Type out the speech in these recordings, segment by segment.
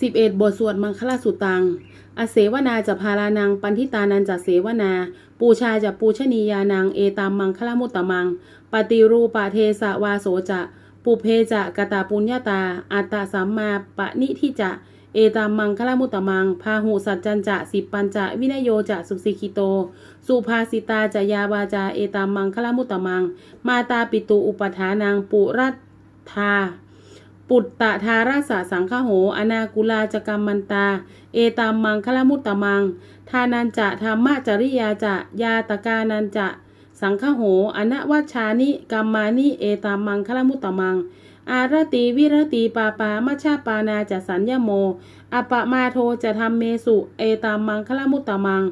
11 บทสวดมังคลสุตัง อเสวนาจะพารานัง ปันทิตานันจะเสวนา ปูชาจะปูชนียานัง เอตามมังคลมุตตมัง ปฏิรูปะเทสะวาโสจะ ปุเพจะกตาปุญญาตา อัตตาสัมมาปะนิทิจะ เอตามมังคลมุตตมัง พาหุสัจจันจะสิบปัญจะวินโยจะสุสิกิโต สุภาสิตาจะยาวาจา เอตามมังคลมุตตมัง มาตาปิตุอุปทานังปุรัตธา ปุตตะทาราสะสังฆโห อนากุลาจกรรมมันตา เอตามมังคลมุตตมัง ทานันจะธรรมจริยาจะ ยาตกานันจะ สังฆโห อนวัชานิกรรมานิ เอตามมังคลมุตตมัง อารติวิรติปาปามัชาปานาจะสัญญโม อปะมาโทจะทำเมสุ เอตามมังคลมุตตมัง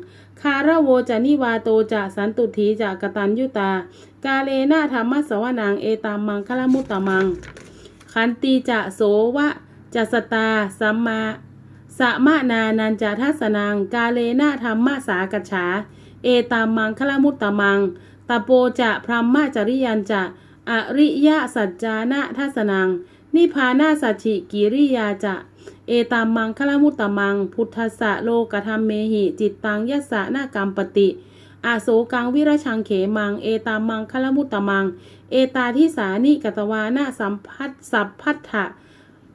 คาระโวจะนิวาโตจะสันตุถีจะกตัญยุตา กาเลนะธรรมสวนัง เอตามมังคลมุตตมัง ขันติจะโสวะจะสตาสัมมาสะมะนานันจะทัสนัง กาเลนะธรรมะสากัจฉา เอตามังคลมุตตมังตะโปจะพรหมจริยันจะอริยสัจจานะทัสนัง นิพานาสัจฉิกิริยาจะเอตามังคลมุตตมัง พุทธะโลกธรรมเมหิ จิตตังยัสสะนากรรมปติ อาโศกังวิรชังเขมัง เอตามังคลมุตตมัง เอตาทิสานิกตวานะสัมพัทสัพพัทธะ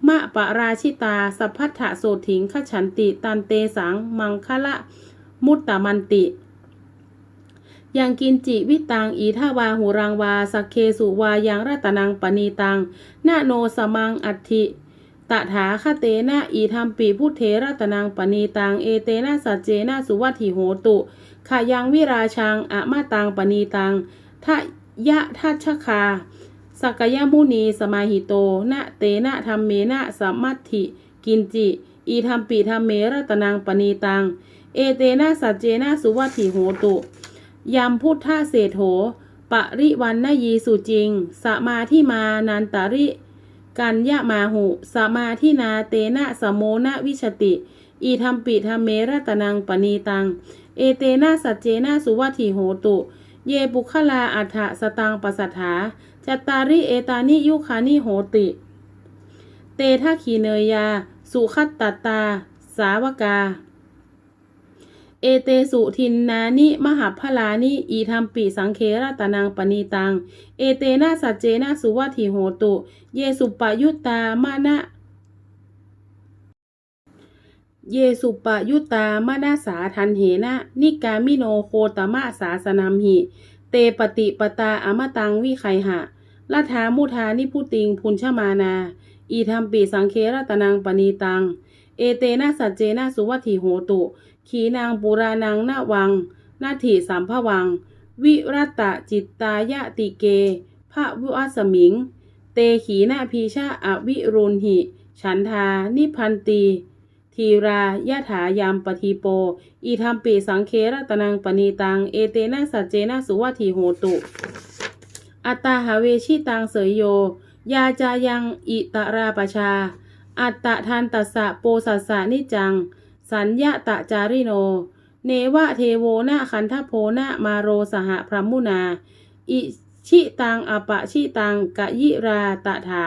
มะปะราชิตา สัพพัทธะโสถิงขฉันติ ตันเตสัง มังคละมุตตะมันติยังกินจิวิตังอีทาวาหูรังวาสักเคสุวายังรัตนังปณีตังนาโนสมังอัติ ตถาคเตนะอีธรรมปีพุทเทรัตนังปณีตังเอเตนะสัจเจนะสุวัตถิโหตุขะยังวิราชังอะมาตังปณีตังทะยะทัชคาสักยมุนีสมาหิโตนะเตนะธรรมเมนะสัมมัติ กินจิ อีธรรมปีธรรมเมรัตนังปณีตัง เอเตนะสัจเจนะสุวัตถิโหตุยามพุทธาเศโถปริวันนยีสุจริง สมาธิมานันตริ กัญญามาหุสมาทินาเตนะสมโมนะวิชติ อีธรรมปิธรรมเมรตนังปณีตัง เอเตนะสัจเจนะสุวัตถิโหตุ เยบุคลาอัฏฐสตังปสัทถาจตตาริเอตานิยุคานิโหติ เตทะขีเนยยา สุขัตตตา สาวกา เอเตสุทินนานิมหาพลานิอีธรรมปิสังเครตนังปณีตัง เอเตนะสัจเจนะสุวัติโหตุ เยสุปยุตตามานะเยสุปยุตตามนาสาทันเหนะ นิกามิโนโคตมะสาสนัมหิ เตปฏิปตาอมตังวิไคหะลัทธามุทานิพุติงพุนชมานา อีธรรมปีสังเครตนังปณีตัง เอเตนะสัจเจนะสุวัติโหตุ ขีนางปุรานังนาวัง นาถิสัมภวัง วิรัตตจิตตายะติเก พระวิวัสมิง เตขีนาพีชาอวิรุณหิ ฉันทา นิพันตี ทีรายะถายามปทีโป อีธรรมปีสังเครตนังปณีตัง เอเตนะสัจเจนะสุวัติโหตุ อัตตาหาเวชิตังเสยโย ยาจายังอิตราปชา อัตตะทันตัสสะโปสัสสะนิจัง สัญญาตะจาริโน เนวะเทโวนะคันทโพนะมาโรสหพรหมุนา อิชิตังอปะชิตังกะยิราตถา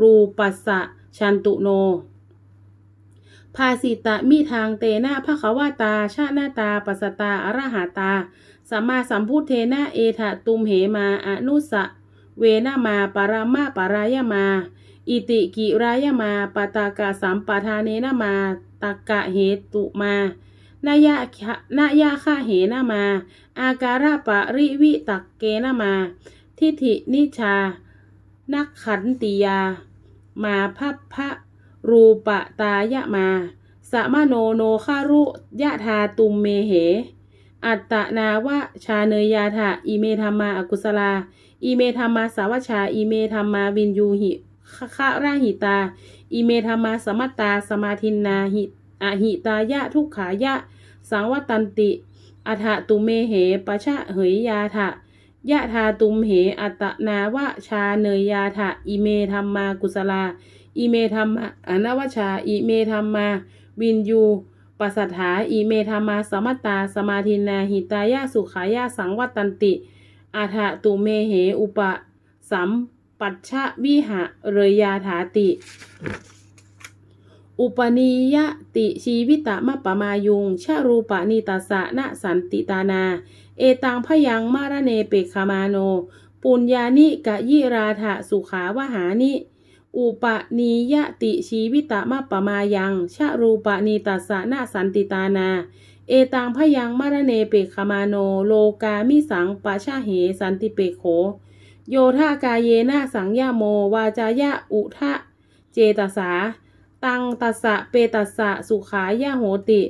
รูปัสสะชันตุโน ภาสิตะมีทางเตนะภควาตา ชาหน้าตา ปัสตาอรหาตา สัมมาสัมพุทเทนะเอทะตุมเหมาอนุสะเวนะมาปารามาปารายมา อิติกิรายมาปตากะสัมปทานเนนะมา ตกะเหตุมานายะคะนายะคะเหนะมา อาการะปะริวิตักเกนะมา ทิฏฐินิชา นักขันติยา มาพัพพะรูปะตายะมาสมะโนโนคารุยะทาตุมเมเห อัตตนาวะชาเนยยาทะอิเมธรรมาอกุศลา อิเมธรรมาสาวชา อิเมธรรมาวินยูหิคะคะราหิตา อิเมธรรมาสมัตตาสมาทินนาหิ อหิตายะทุกขายะสังวัตันติอัฏฐตุเมเหปะชะเหยยาทะยะทาตุมเหอัตนาวะชาเนยยาทะอิเมธรรมากุศลา อิเมธรรมะอนวชา อิเมธรรมา วินยูปัสสัทธาอิเมธรรมาสมัตตา สมาทินาหิตายะสุขายะสังวัตันติอาทะตุเมเหอุปะสัมปัชชะวิหะเรยยาถาติ อุปนิยติชีวิตะมะปะมายุงชารูปะนิตัสะนะสันติตานา เอตังพยังมารเนเปกขมาโน ปุญญานิกะยิราถะสุขาวหานิ อุปนิยติชีวิตะมะปะมายังชารูปะนิตัสะนะสันติตานา เอตังพยังมารเนเปกขมาโน โลกามิสังปะชาเหสันติเปโข โยธากายเยนะสังยาโม วาจายะอุทะเจตสา ตังตัสสะเปตัสสะสุขายะโหติ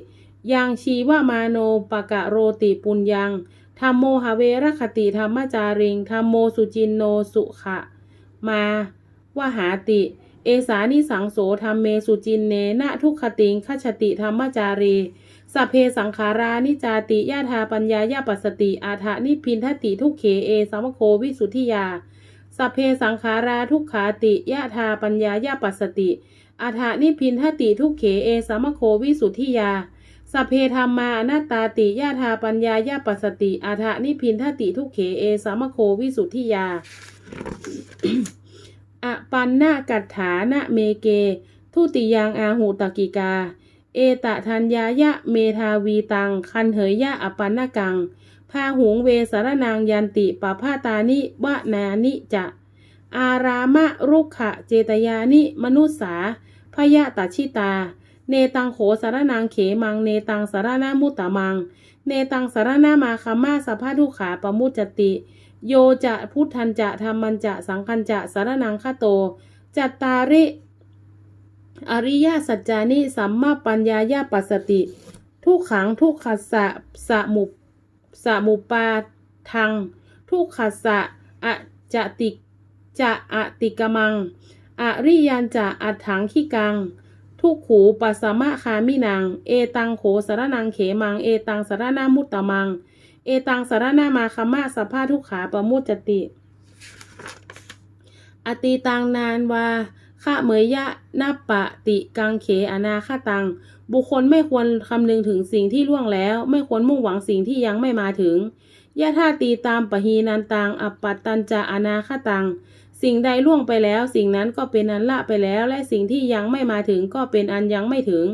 ยังชีวมาโนปะกะโรติปุญญังธรรมโมหเวรคติธรรมจาริงธรรมโมสุจินโนสุขะ มาวหาติ เอสานิสังโสธรรมเมสุจินเนนะทุกขติงขชติธรรมจารีสัพเพสังขารานิจาติยาธาปัญญายาปัสติ อาถานิพินทติทุกเขเอสามโควิสุทธิยาสัพเพสังขาราทุกขาติยะธาปัญญายาปัสติ อาถานิพินทติทุกเขเอสามโควิสุทธิยาสัพเพธรรมาอนัตาติยะธาปัญญายาปัสติอาถานิพินทติทุกเขเอสามโควิสุทธิยาอปันนากัตถานะเมเก ทุติยังอาหูตกิกา เอตะทัญญายะเมทาวีตัง คันเหยยะอปันนากังพาหุงเวสารนางยันติปภาตานิวะนานิจะ อารามะรุกขะเจตยานิมนุสสา พยะตัชิตา เนตังโขสารนางเขมัง เนตังสารนามุตตมัง เนตังสารนามาคามาสภาทุขาปมุจจติ โยจะพุทธันจะธรรมันจะสังคันจะสารนังคโต จัตตาริ อริยสัจจานิสัมมาปัญญายาปัสสติ ทุกขังทุกขัสสะสมุปสมุปาทัง ทุกขัสสะอะจะติจะอะติกมัง อริยันจะอัฏฐังขิกัง ทุกขูปัสสมะคามินัง เอตังโขสารนังเขมัง เอตังสารนามุตตะมัง เอตังสารนามาคามาสภาทุกขาปรมุจจติ อติตังนานวาข้าเหมยยะนาปะติกังเขอนาคาตัง บุคคลไม่ควรคำนึงถึงสิ่งที่ล่วงแล้ว ไม่ควรมุ่งหวังสิ่งที่ยังไม่มาถึงยะท่าตีตามปะฮีนันตัง อัปปัตตันจะอนาคาตัง สิ่งใดล่วงไปแล้ว สิ่งนั้นก็เป็นอันละไปแล้ว และสิ่งที่ยังไม่มาถึงก็เป็นอันยังไม่ถึง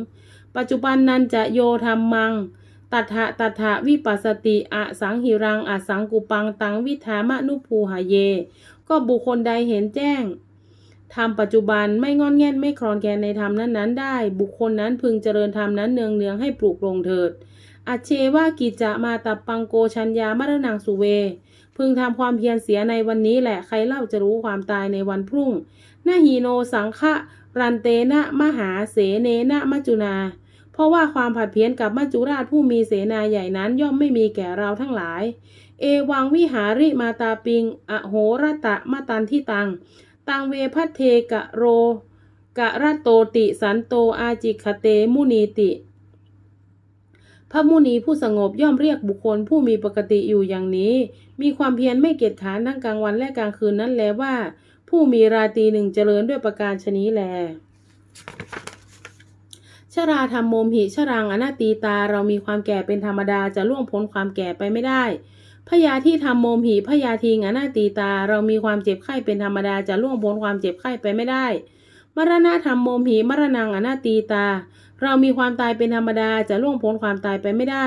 ปัจจุบันนั้นจะโยธรรมมัง ตัทะตัทะวิปัสสติอสังหิรังอสังกุปังตังวิธามะนุภูหาเย ก็บุคคลใดเห็นแจ้งธรรมปัจจุบันไม่งอนแง่นไม่คลอนแคลนในธรรมนั้นๆ ได้ บุคคลนั้นพึงเจริญธรรมนั้นเนืองเนืองให้ปลูกลงเถิด อัจเชวากิจจะมาตับปังโกชัญญามรณังสุเว พึงทำความเพียรเสียในวันนี้แหละใครเล่าจะรู้ความตายในวันพรุ่งนาฮีโนสังฆะรันเตนะมหาเสเนนะมัจจุนา เพราะว่าความผัดเพี้ยนกับมัจจุราชผู้มีเสนาใหญ่นั้นย่อมไม่มีแก่เราทั้งหลาย เอวังวิหาริมาตาปิง อโหรตะมาตันที่ตัง ตังเวพัทเทกะโรกะระโตติสันโตอาจิคเตมุนีติ พระมุนีผู้สงบย่อมเรียกบุคคลผู้มีปกติอยู่อย่างนี้ มีความเพียรไม่เกียจขานทั้งกลางวันและกลางคืนนั้นแลว่า ผู้มีราตรีหนึ่งเจริญด้วยประการชนี้แลชราธรรมโมมหิชรังอนาตีตาเรามีความแก่เป็นธรรมดาจะล่วงพ้นความแก่ไปไม่ได้พยาที่ทำโมมหิพยาทีงอนาตีตา เรามีความเจ็บไข้เป็นธรรมดาจะล่วงพ้นความเจ็บไข้ไปไม่ได้ มรณะธรรมโมมหิมรณังอนาตีตา เรามีความตายเป็นธรรมดาจะล่วงพ้นความตายไปไม่ได้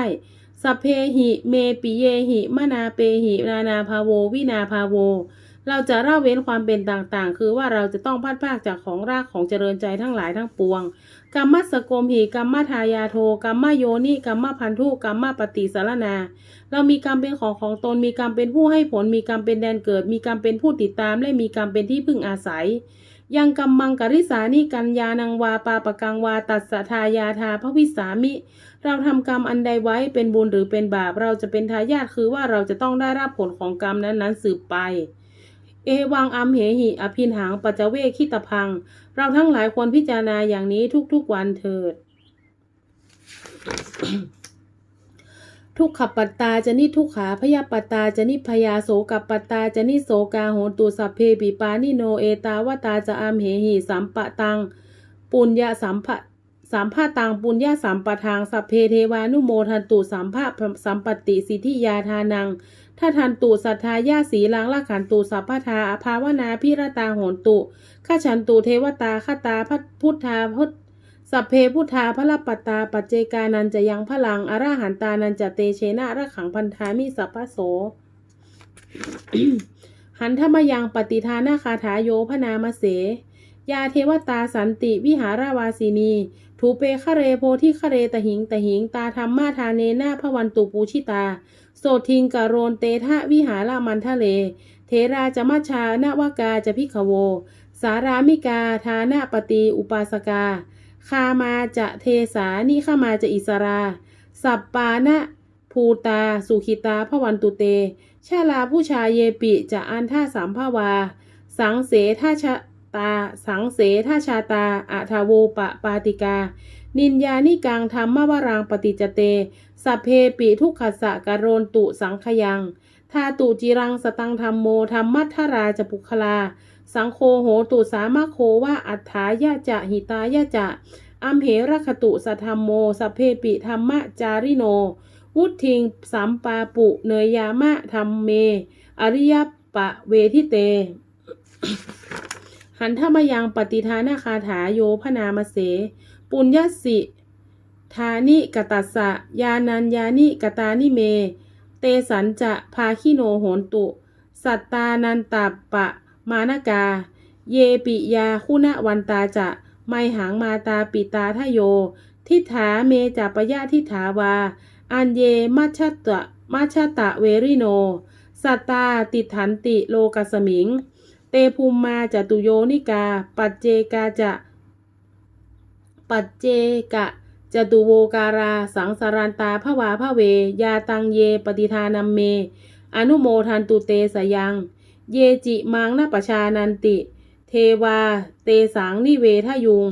สัพเพหิเมปิเยหิมนาเปหินานาภาโว วินาภาโว เราจะละเว้นความเป็นต่างๆ คือว่าเราจะต้องพัดพรากจากของรากของเจริญใจทั้งหลายทั้งปวงกรรมสกมหีกรรมทายาโทกรรมโยนิกรรมพันธุกรรมปฏิสารนา เรามีกรรมเป็นของของตนมีกรรมเป็นผู้ให้ผลมีกรรมเป็นแดนเกิด มีกรรมเป็นผู้ติดตามและมีกรรมเป็นที่พึ่งอาศัย ยังกรรมังกริสานิกัญญานังวาปาปะกังวาตัสสทายาทาพระวิสามิ เราทำกรรมอันใดไว้เป็นบุญหรือเป็นบาป เราจะเป็นทายาทคือว่าเราจะต้องได้รับผลของกรรมนั้นๆสืบไป เอวังอัมเหหิ อภินหังปัจจเวคิตพัง เราทั้งหลายควรพิจารณาอย่างนี้ทุกๆวันเถิด ทุกขปัตตาจะนิทุกขาพยาปัตตาจะนิพยาโสกับปัตตาจะนิโสกาโหตุสัพเพปิปานิโนเอตาวตาจะอัมเหหิสัมปะตังปุญญาสัมภะสัมภาตังปุญญาสัมปะทางสัพเพเทวานุโมทันตุสัมภะสัมปติสิทธิยาทานังถ้าทันตุสัทธายาสีลังละขันตุสัพพทาอภาวนาพิรตาโหนตุข้าฉันตุเทวตาข้าตาพัทพุทธาพุท สัพเพพุทธาพระปัตตาปัจเจกานันจะยังพลังอราหันตานันจะเตเชนะระขังพันธามิสัพพโส หันธมยังปฏิทานาคาถาโยพนามเส ยาเทวตาสันติวิหาราวาสินี ถูเปคะเรโพธิคะเรตหิงตหิงตาธรรมาทาเนนาพวันตุปูชิตา โสทิงกะโรนเตทะวิหารามันทะเล เทราจะมัชานวากาจะพิขโว สารามิกาทานาปฏิอุปาสกา คามาจะเทสานิขามาจะอิสรา สัปปานะภูตา สุขิตาพวันตุเต ชาลาผู้ชายเยปิจะอันท่าสามภาวา สังเสท่าชะตา สังเสท่าชาตาอาทาโวปะปาติกา นินยานิกังธรรมวรางปฏิจเต สัพเพปิทุกขสะกโรนตุสังขยัง ทาตุจิรังสตังธรรมโมธรรมัทธราจะปุคลา สังโฆโหตุสามะโคว่าอัฏฐายะจะหิตายะจะอัมเหระคตุสธรรมโมสัพเพปิธรรมะจาริโน วุทิงสัมปาปุ เนยยามะธรรมเม อริยปะเวทิเต หันธมยังปฏิทานาคาถาโยพนามเส ปุญญสิทานิกตัสสะยานัญญานิกตานิเม เตสันจะพาคิโนโหนตุ สัตตานันตาปะ มานากา เยปิยาคุณวันตาจะ ไมหังมาตาปิตาทโย ทิฏฐาเมจัปยะทิฏฐาวา อันเยมัชตะมัชตะเวริโน สัตตาติถันติโลกัสมิง เตภูมมาจตุโยนิกา ปัจเจกาจะ ปัจเจกะจตุโวการา สังสารันตาภวาภเวยาตังเย ปฏิทานัมเม อนุโมทันตุเตสยัง เยจิมังนปชานันติ เทวา เตสังนิเวทยุง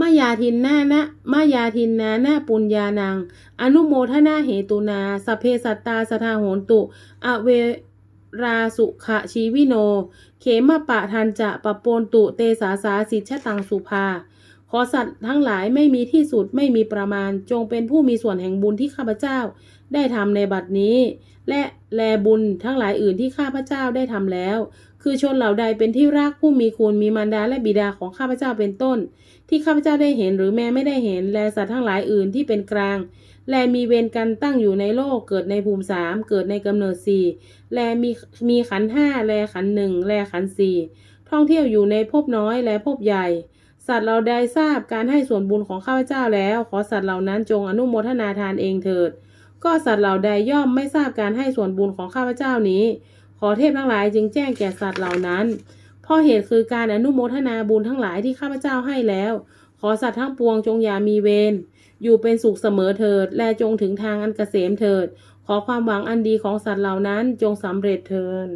มายาทินนานะมายาทินนานาปุญญานัง อนุโมทนาเหตุนาสเพสัตตาสทาโหนตุ อเวราสุขะชีวิโน เขมปะทันจะปะปนตุเตสาสาสิชะตังสุภา ขอสัตว์ทั้งหลายไม่มีที่สุดไม่มีประมาณ จงเป็นผู้มีส่วนแห่งบุญที่ข้าพเจ้าได้ทำในบัดนี้ และแลบุญทั้งหลายอื่นที่ข้าพเจ้าได้ทำแล้ว คือชนเหล่าใดเป็นที่รักผู้มีคุณมีมารดาและบิดาของข้าพเจ้าเป็นต้น ที่ข้าพเจ้าได้เห็นหรือแม้ไม่ได้เห็น แลสัตว์ทั้งหลายอื่นที่เป็นกลาง และมีเวรกันตั้งอยู่ในโลกเกิดในภูมิสามเกิดในกำเนิดสี่และมีมีขันห้าแลขันหนึ่งแลขันสี่ท่องเที่ยวอยู่ในภพน้อยและภพใหญ่ สัตว์เราได้ทราบการให้ส่วนบุญของข้าพเจ้าแล้ว ขอสัตว์เหล่านั้นจงอนุโมทนาทานเองเถิด ก็สัตว์เหล่าใดย่อมไม่ทราบการให้ส่วนบุญของข้าพเจ้านี้ ขอเทพทั้งหลายจึงแจ้งแก่สัตว์เหล่านั้นเพราะเหตุคือการอนุโมทนาบุญทั้งหลายที่ข้าพเจ้าให้แล้ว ขอสัตว์ทั้งปวงจงอย่ามีเวรอยู่เป็นสุขเสมอเถิด และจงถึงทางอันเกษมเถิด ขอความหวังอันดีของสัตว์เหล่านั้นจงสำเร็จเถิด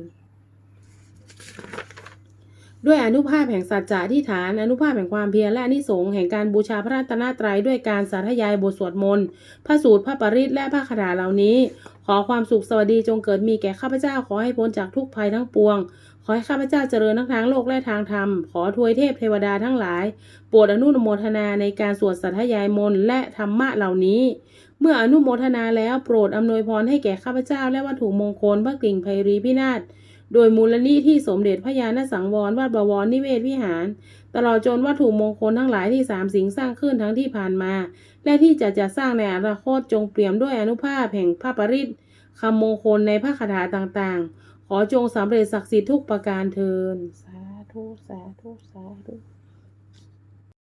ด้วยอนุภาพแห่งสัจจะที่ฐาน อนุภาพแห่งความเพียรและนิสงแห่งการบูชาพระรัตนตรัยด้วยการสาธยายบทสวดมนต์พระสูตรพระปริตและพระคาถาเหล่านี้ ขอความสุขสวัสดีจงเกิดมีแก่ข้าพเจ้าขอให้พ้นจากทุกภัยทั้งปวง ขอให้ข้าพเจ้าเจริญทั้งทางโลกและทางธรรม ขอทวยเทพเทวดาทั้งหลาย โปรดอนุโมทนาในการสวดสัทธยายมนต์และธรรมะเหล่านี้เมื่ออนุโมทนาแล้วโปรดอำนวยพรให้แก่ข้าพเจ้าและวัตถุมงคลพระกลิ่งไพรีพินาศ โดยมูลนิธิสมเด็จพระยาณสังวรวัดบวรนิเวศวิหาร ตลอดจนวัตถุมงคลทั้งหลายที่สามสิงสร้างขึ้นทั้งที่ผ่านมา และที่จะจะสร้างในอนาคตจงเปี่ยมด้วยอนุภาพแห่งพระปริศคำมงคลในพระคาถาต่างๆ ขอจงสำเร็จศักดิ์สิทธิ์ทุกประการเทินสาธุ สาธุ สาธุ